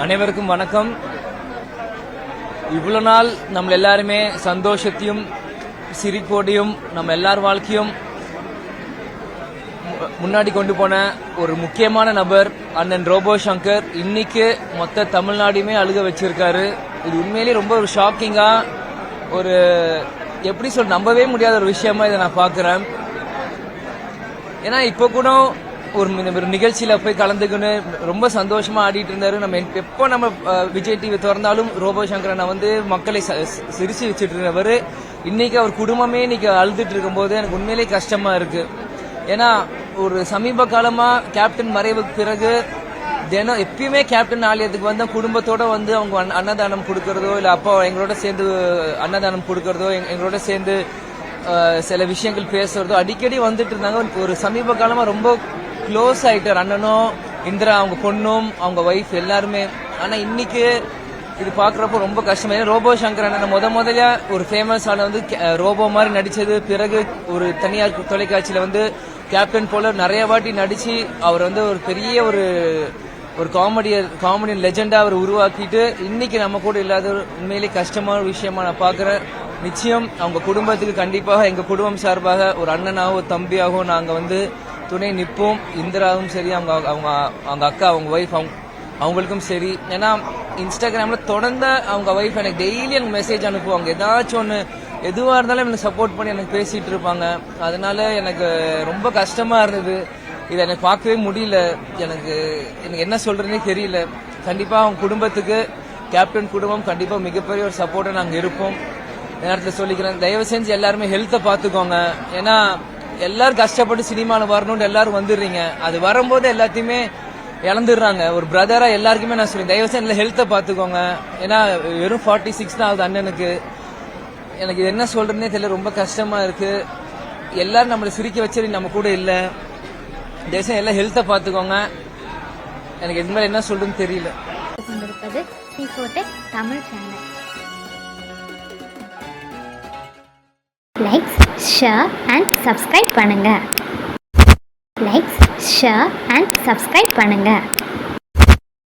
அனைவருக்கும் வணக்கம். இவ்வளோ நாள் நம்ம எல்லாருமே சந்தோஷத்தையும் சிரிப்போடையும் நம்ம எல்லார் வாழ்க்கையும் மு- முன்னாடி கொண்டு போன ஒரு முக்கியமான நபர் அண்ணன் ரோபோ சங்கர் இன்னைக்கு மொத்த தமிழ்நாடுமே அழுக வச்சிருக்காரு. இது உண்மையிலேயே ரொம்ப ஒரு ஷாக்கிங்கா ஒரு எப்படி சொல் நம்பவே முடியாத ஒரு விஷயமா இதை நான் பார்க்குறேன் ஏன்னா இப்போ கூட ஒரு ஒரு நிகழ்ச்சியில் போய் கலந்துக்கின்னு ரொம்ப சந்தோஷமா ஆடிட்டு இருந்தாரு. நம்ம எப்போ நம்ம விஜய் டிவி திறந்தாலும் ரோபோ சங்கரனை வந்து மக்களை சிரிச்சு வச்சுட்டு இருந்தவர். இன்னைக்கு அவர் குடும்பமே இன்னைக்கு அழுதுட்டு இருக்கும்போது எனக்கு உண்மையிலே கஷ்டமா இருக்கு. ஏன்னா ஒரு சமீப காலமா கேப்டன் மறைவுக்கு பிறகு தினம் எப்பயுமே கேப்டன் ஆலயத்துக்கு வந்து குடும்பத்தோட வந்து அவங்க அன்னதானம் கொடுக்கறதோ இல்ல அப்பா எங்களோட சேர்ந்து அன்னதானம் கொடுக்கறதோ எங்களோட சேர்ந்து சில விஷயங்கள் பேசுறதோ அடிக்கடி வந்துட்டு இருந்தாங்க. ஒரு சமீப காலமா ரொம்ப க்ளோஸ் ஆகிட்டார் அண்ணனும் இந்திரா அவங்க பொண்ணும் அவங்க ஒய்ஃப் எல்லாருமே. ஆனால் இன்னைக்கு இது பாக்குறப்போ ரொம்ப கஷ்டமா ஏன்னா ரோபோ சங்கர் அண்ணன் முத முதல்ல ஒரு ஃபேமஸ் ஆன வந்து கே- ரோபோ மாதிரி நடிச்சது. பிறகு ஒரு தனியார் தொலைக்காட்சியில வந்து கேப்டன் போல நிறைய வாட்டி நடிச்சு அவர் வந்து ஒரு பெரிய ஒரு ஒரு காமெடியர் காமெடி லெஜெண்டா அவர் உருவாக்கிட்டு இன்னைக்கு நம்ம கூட இல்லாத ஒரு உண்மையிலேயே கஷ்டமான ஒரு விஷயமா நான் பாக்குறேன் நிச்சயம் அவங்க குடும்பத்துக்கு கண்டிப்பாக எங்க குடும்பம் சார்பாக ஒரு அண்ணனாகவோ தம்பியாகவோ நாங்க வந்து துணை நிற்போம். இந்திராவும் சரி அவங்க அவங்க அவங்க அக்கா அவங்க ஒய்ஃப் அவங்க அவங்களுக்கும் சரி. ஏன்னா இன்ஸ்டாகிராம்ல தொடர்ந்து அவங்க ஒய்ஃப் எனக்கு டெய்லி எனக்கு மெசேஜ் அனுப்புவாங்க. ஏதாச்சும் ஒன்று எதுவாக இருந்தாலும் எனக்கு சப்போர்ட் பண்ணி எனக்கு பேசிட்டு இருப்பாங்க. அதனால எனக்கு ரொம்ப கஷ்டமா இருந்தது. இதை எனக்கு பார்க்கவே முடியல. எனக்கு எனக்கு என்ன சொல்கிறதுனே தெரியல. கண்டிப்பா அவங்க குடும்பத்துக்கு கேப்டன் குடும்பம் கண்டிப்பா மிகப்பெரிய ஒரு சப்போர்ட்டை நாங்கள் இருப்போம். நேரத்தில் சொல்லிக்கிறேன். தயவு செஞ்சு எல்லாருமே ஹெல்த்தை பார்த்துக்கோங்க. ஏன்னா எல்லாரும் கஷ்டப்பட்டு சினிமாவில் வரணும்னு எல்லாரும் வந்துடுறீங்க. அது வரும்போது எல்லாத்தையுமே இழந்துடுறாங்க. ஒரு பிரதரா எல்லாருக்குமே நான் சொல்றேன். தயவு செஞ்சு ஹெல்த்தை பார்த்துக்கோங்க. ஏன்னா வெறும் ஃபார்ட்டி சிக்ஸ் தான் ஆகுது அண்ணனுக்கு. எனக்கு இது என்ன சொல்றதுனே தெரியல. ரொம்ப கஷ்டமா இருக்கு. எல்லாரும் நம்மளை சிரிக்க வச்சது நம்ம கூட இல்லை. தயவுசெய்து எல்லாம் ஹெல்த்தை பார்த்துக்கோங்க. எனக்கு இது மேல என்ன சொல்றதுன்னு தெரியல. Tamil channel likes share and subscribe பண்ணுங்கள் லைக்ஸ் ஷேர் அண்ட் சப்ஸ்கிரைப் பண்ணுங்கள்